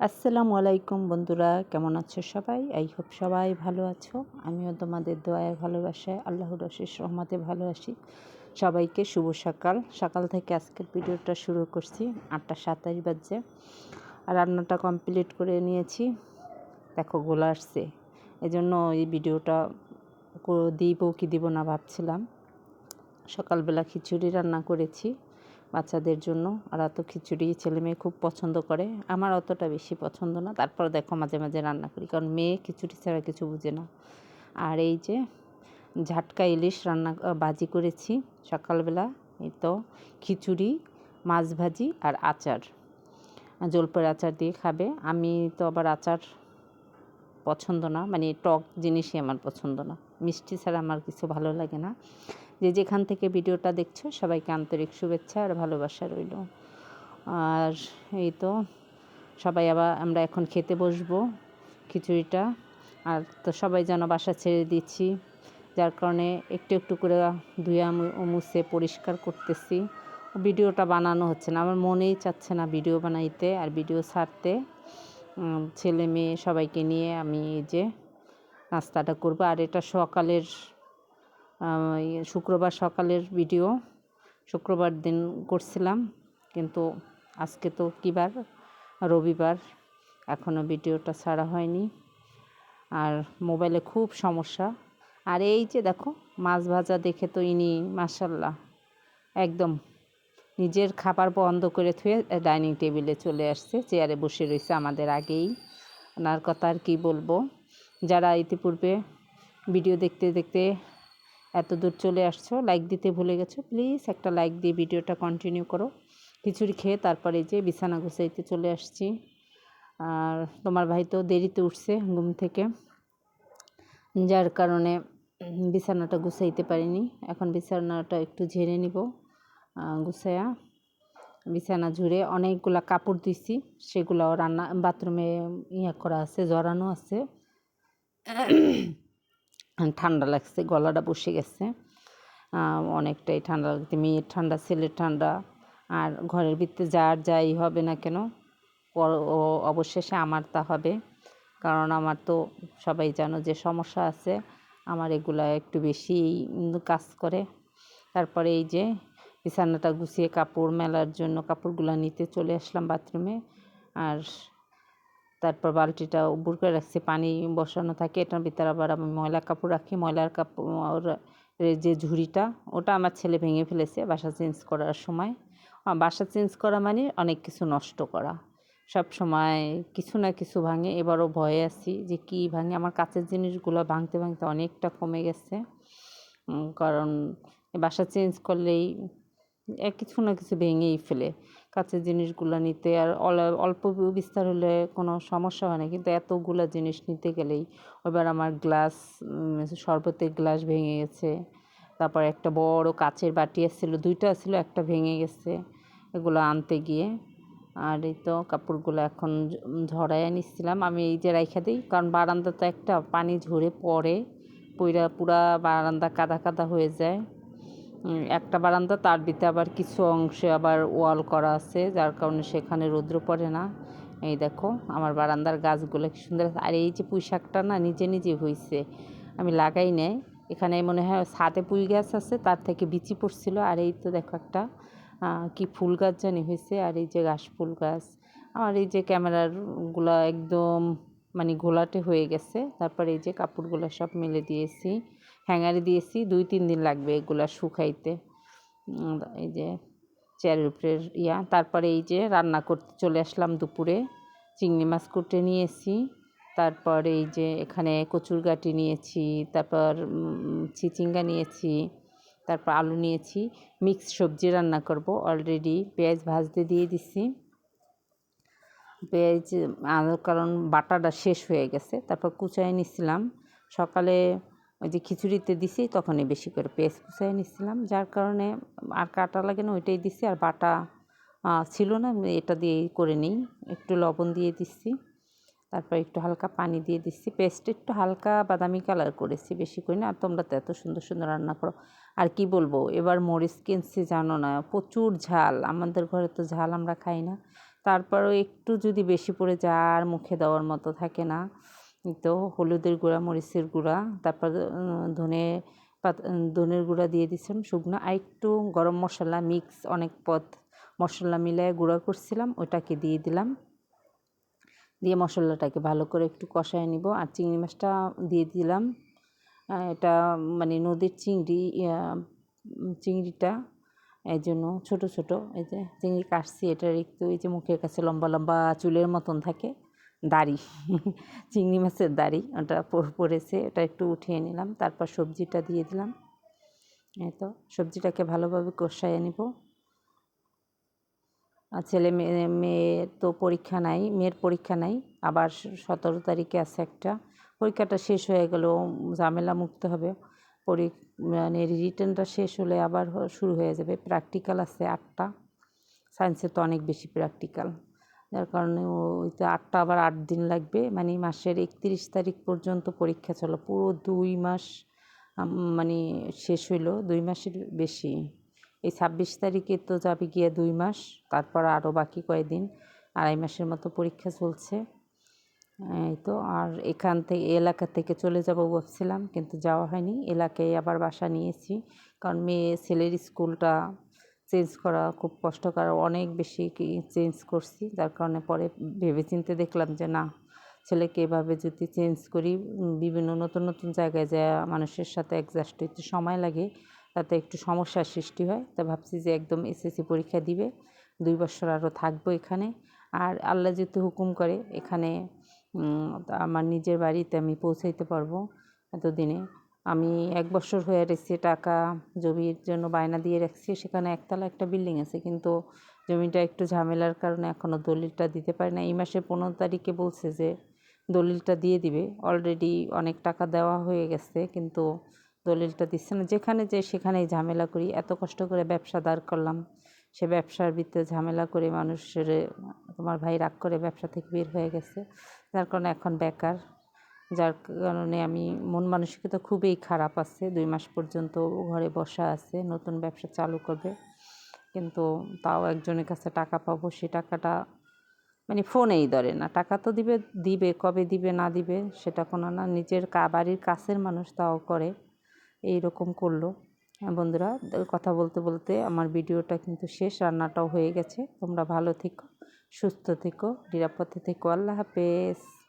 আসসালামু আলাইকুম বন্ধুরা, কেমন আছো সবাই? আই হোপ সবাই ভালো আছো। আমিও তোমাদের দোয়ায় ভালোবাসায়, আল্লাহর অশেষ রহমতে ভালো আছি। সবাইকে শুভ সকাল। সকাল থেকে আজকের ভিডিওটা শুরু করছি, আটটা সাতাশ বাজে আর রান্নাটা কমপ্লিট করে নিয়েছি। দেখো, গোলা আসছে। এই জন্য এই ভিডিওটা দিব কি দিব না ভাবছিলাম। সকালবেলা খিচুড়ি রান্না করেছি। বাচ্চাদের জন্য। আর অত খিচুড়ি ছেলে মেয়ে খুব পছন্দ করে। আমার অতটা বেশি পছন্দ না। তারপর দেখো মাঝে মাঝে রান্না করি। কারণ মেয়ে খিচুড়ি ছাড়া কিছু বুঝে না। আর এই যে ঝাটকা ইলিশ রান্না ভাজি করেছি সকালবেলা। এই তো খিচুড়ি, মাছ ভাজি আর আচার। জলপাইয়ের আচার দিয়ে খাবে। আমি তো আবার আচার পছন্দ না। মানে টক জিনিসই আমার পছন্দ না। মিষ্টি ছাড়া আমার কিছু ভালো লাগে না। যে যেখান থেকে ভিডিওটা দেখছ, সবাইকে আন্তরিক শুভেচ্ছা আর ভালোবাসা রইল। আর এই তো সবাই আবার আমরা এখন খেতে বসবো খিচুড়িটা। আর তো সবাই যেন বাসা ছেড়ে দিচ্ছি যার কারণে একটু একটু করে ধুয়া মুছে পরিষ্কার করতেছি। ভিডিওটা বানানো হচ্ছে না, আমার মনেই চাচ্ছে না ভিডিও বানাইতে আর ভিডিও ছাড়তে। ছেলে মেয়ে সবাইকে নিয়ে আমি এই যে নাস্তাটা করব। আর এটা সকালের শুক্রবার সকালের ভিডিও শুক্রবার দিন করছিলাম, কিন্তু আজকে তো কী বার রবিবার এখনও ভিডিওটা ছাড়া হয়নি। আর মোবাইলে খুব সমস্যা। আর এই যে দেখো, মাছ ভাজা দেখে তো ইনি মাসাল্লাহ একদম নিজের খাবার বন্ধ করে থুয়ে ডাইনিং টেবিলে চলে আসছে, চেয়ারে বসে রয়েছে আমাদের আগেই। ওনার কথা আর কী বলব? যারা ইতিপূর্বে ভিডিও দেখতে দেখতে এত দূর চলে আসছো লাইক দিতে ভুলে গেছো প্লিজ একটা লাইক দিয়ে ভিডিওটা কন্টিনিউ করো। খিচুড়ি খেয়ে তারপরে যে বিছানা গুছাইতে চলে আসছি। আর তোমার ভাই তো দেরিতে উঠছে ঘুম থেকে, যার কারণে বিছানাটা গুছাইতে পারিনি। এখন বিছানাটা একটু ঝেড়ে নিব গুছাইয়া বিছানা ঝুড়ে অনেকগুলা কাপড় দিছি সেগুলো রান্না, বাথরুমে ইয়া করা আছে, জড়ানো আছে। ঠান্ডা লাগছে, গলাটা বসে গেছে। অনেকটাই ঠান্ডা লাগছে, মেয়ের ঠান্ডা, ছেলের ঠান্ডা। আর ঘরের ভিতরে যার যাই হবে না কেন অবশেষে আমার তা হবে। কারণ আমার তো সবাই জানো যে সমস্যা আছে, আমার এগুলা একটু বেশি কাজ করে। তারপরে এই যে বিছানাটা গুছিয়ে কাপড় মেলার জন্য কাপড়গুলো নিতে চলে আসলাম বাথরুমে। আর তারপর বালতিটা উবুর করে রাখছি, পানি বসানো থাকে, এটার ভিতরে আবার আমি ময়লা কাপড় রাখি, ময়লার কাপড় যে ঝুড়িটা, ওটা আমার ছেলে ভেঙে ফেলেছে বাসা চেঞ্জ করার সময়। বাসা চেঞ্জ করা মানে অনেক কিছু নষ্ট করা। সব সময় কিছু না কিছু ভাঙে, এবারও ভয়ে আছি যে কি ভাঙে, আমার কাছের জিনিসগুলো ভাঙতে ভাঙতে অনেকটা কমে গেছে। কারণ বাসা চেঞ্জ করলেই কিছু না কিছু ভেঙেই ফেলে। কাছের জিনিসগুলো নিতে আর অল্প বিস্তার হলে কোনো সমস্যা হয় না। কিন্তু এতগুলো জিনিস নিতে গেলেই এবার আমার গ্লাস শরবতের গ্লাস ভেঙে গেছে। তারপর একটা বড় কাচের বাটি এসেছিল দুইটা ছিল একটা ভেঙে গেছে এগুলো আনতে গিয়ে। আর এই তো কাপড়গুলো এখন ঝরাইয়া নিচ্ছিলাম। আমি এই যে রাইখা দিই, কারণ বারান্দাতে একটা পানি ঝরে পড়ে পুরা পুরা বারান্দা কাদা কাদা হয়ে যায়। একটা বারান্দা, তার ভিতরে আবার কিছু অংশে আবার ওয়াল করা আছে, যার কারণে সেখানে রৌদ্র পড়ে না। এই দেখো, আমার বারান্দার গাছগুলো কি সুন্দর আর এই যে পুঁই শাকটা না, নিজে নিজে হয়েছে আমি লাগাই নেই। এখানে মনে হয় ছাদে পুঁই গাছ আছে, তার থেকে বিচি পড়ছিল। আর এই তো দেখো একটা কি ফুল গাছ জানি হয়েছে আর এই যে ঘাস ফুল গাছ। আমার এই যে ক্যামেরারগুলো একদম মানে ঘোলাটে হয়ে গেছে। তারপর এই যে কাপড়গুলো সব মেলে দিয়েছি। হ্যাঙ্গারে দিয়েছি, দুই, তিন দিন লাগবে এগুলা শুকাইতে। এই যে চেয়ারের উপরের ইয়া, তারপরে এই যে রান্না করতে চলে আসলাম দুপুরে। চিংড়ি মাছ কুটে নিয়েছি, তারপর এই যে এখানে কচুর গাটি নিয়েছি, তারপর চিচিঙ্গা নিয়েছি, তারপর আলু নিয়েছি। মিক্স সবজি রান্না করব, অলরেডি পেঁয়াজ ভাজতে দিয়ে দিছি। পেঁয়াজ কারণ বাটাটা শেষ হয়ে গেছে, তারপর কুচায় নিছিলাম। সকালে ওই যে খিচুড়িতে দিছি, তখনই বেশি করে পেঁয়াজ কুচায় নিছিলাম যার কারণে আর কাটা লাগে না, ওইটাই দিছি। আর বাটা ছিল না এটা দিয়েই করে নিই। একটু লবণ দিয়ে দিচ্ছি, তারপর একটু হালকা পানি দিয়ে দিচ্ছি। পেস্ট একটু হালকা বাদামি কালার করেছি, বেশি করে না। আর তোমরা তো এত সুন্দর সুন্দর রান্না করো। আর কি বলব, এবার মরিচ কিনছি, জানো না, প্রচুর ঝাল। আমাদের ঘরে তো ঝাল আমরা খাই না। তারপরও একটু যদি বেশি পড়ে যায়, আর মুখে দেওয়ার মতো থাকে না। তো হলুদের গুঁড়া, মরিচের গুঁড়া, তারপর ধনে পাত ধনের গুঁড়া দিয়ে দিছিলাম শুকনো। আর একটু গরম মশলা মিক্স অনেক পদ মশলা মিলায় গুঁড়া করছিলাম, ওটাকে দিয়ে দিলাম। দিয়ে মশলাটাকে ভালো করে একটু কষায় নিব। আর চিংড়ি মাছটা দিয়ে দিলাম। এটা মানে নদীর চিংড়ি চিংড়িটা। এই জন্য ছোটো ছোটো, এই যে চিংড়ি কাটছি, এটার একটু এই যে মুখের কাছে লম্বা লম্বা চুলের মতন থাকে। দাড়ি, চিংড়ি মাছের দাড়ি, ওটা পড়েছে ওটা একটু উঠিয়ে নিলাম, তারপর সবজিটা দিয়ে দিলাম। এই তো, সবজিটাকে ভালোভাবে কষাইয়ে নিব। ছেলে মেয়ে মেয়ের তো পরীক্ষা নাই, মেয়ের পরীক্ষা নাই, আবার সতেরো তারিখে আছে একটা। পরীক্ষাটা শেষ হয়ে গেল, ঝামেলা মুক্ত হবে। পরি মানে রিটার্নটা শেষ হলে আবার শুরু হয়ে যাবে। প্র্যাকটিক্যাল আছে আটটা। সায়েন্সে তো অনেক বেশি প্র্যাকটিক্যাল। যার কারণে ওইতে আটটা আবার আট দিন লাগবে। মানে মাসের একত্রিশ তারিখ পর্যন্ত পরীক্ষা চলো। পুরো দুই মাস মানে শেষ হইল, দুই মাসের বেশি। এই ছাব্বিশ তারিখে তো যাবে গিয়ে দুই মাস, তারপর আরও বাকি কয়েকদিন, আড়াই মাসের মতো পরীক্ষা চলছে। এই তো, আর এখান থেকে এলাকা থেকে চলে যাব ভাবছিলাম, কিন্তু যাওয়া হয়নি। এলাকায় আবার বাসা নিয়েছি, কারণ মেয়ে ছেলের স্কুলটা চেঞ্জ করা খুব কষ্টকর, অনেক বেশি কি চেঞ্জ করছি। যার কারণে পরে ভেবেচিন্তে দেখলাম যে, না, ছেলেকে এভাবে যদি চেঞ্জ করি বিভিন্ন নতুন নতুন জায়গায় যায়, মানুষের সাথে অ্যাডজাস্ট হইতে সময় লাগে, তাতে একটু সমস্যার সৃষ্টি হয়। তা ভাবছি যে, একদম এসএসসি পরীক্ষা দিবে, দুই বছর আরও থাকব এখানে। আর আল্লাহ যেহেতু হুকুম করে, এখানে আমার নিজের বাড়িতে আমি পৌঁছাইতে পারব এতদিনে। আমি এক বছর হয়ে রেখেছি টাকা জমির জন্য বায়না দিয়ে রাখছি। সেখানে একতলা একটা বিল্ডিং আছে, কিন্তু জমিটা একটু ঝামেলার কারণে এখনও দলিলটা দিতে পারি না এই মাসের পনেরো তারিখে বলছে যে দলিলটা দিয়ে দিবে। অলরেডি অনেক টাকা দেওয়া হয়ে গেছে, কিন্তু দলিলটা দিচ্ছে না। যেখানে যে সেখানেই ঝামেলা করি। এত কষ্ট করে ব্যবসা দাঁড় করলাম। সে ব্যবসার ভিতরে ঝামেলা করে মানুষের, তোমার ভাই রাগ করে ব্যবসা থেকে বের হয়ে গেছে। যার কারণে এখন বেকার। যার কারণে আমি, মন মানসিকতা খুবই খারাপ আছে। দুই মাস পর্যন্ত ঘরে বসা আছে, নতুন ব্যবসা চালু করবে। কিন্তু তাও একজনের কাছে টাকা পাবো, সে টাকাটা মানে ফোনেই ধরে না। টাকা তো দিবে দিবে, কবে দিবে, না দিবে, সেটা কোনো না। নিজের কা, বাড়ির কাছের মানুষ তাও করে। এই রকম করল। হ্যাঁ বন্ধুরা, কথা বলতে বলতে আমার ভিডিওটা কিন্তু শেষ, রান্নাটাও হয়ে গেছে। তোমরা ভালো থেকো, সুস্থ থেকো, নিরাপদে থেকো। আল্লাহ হাফেজ।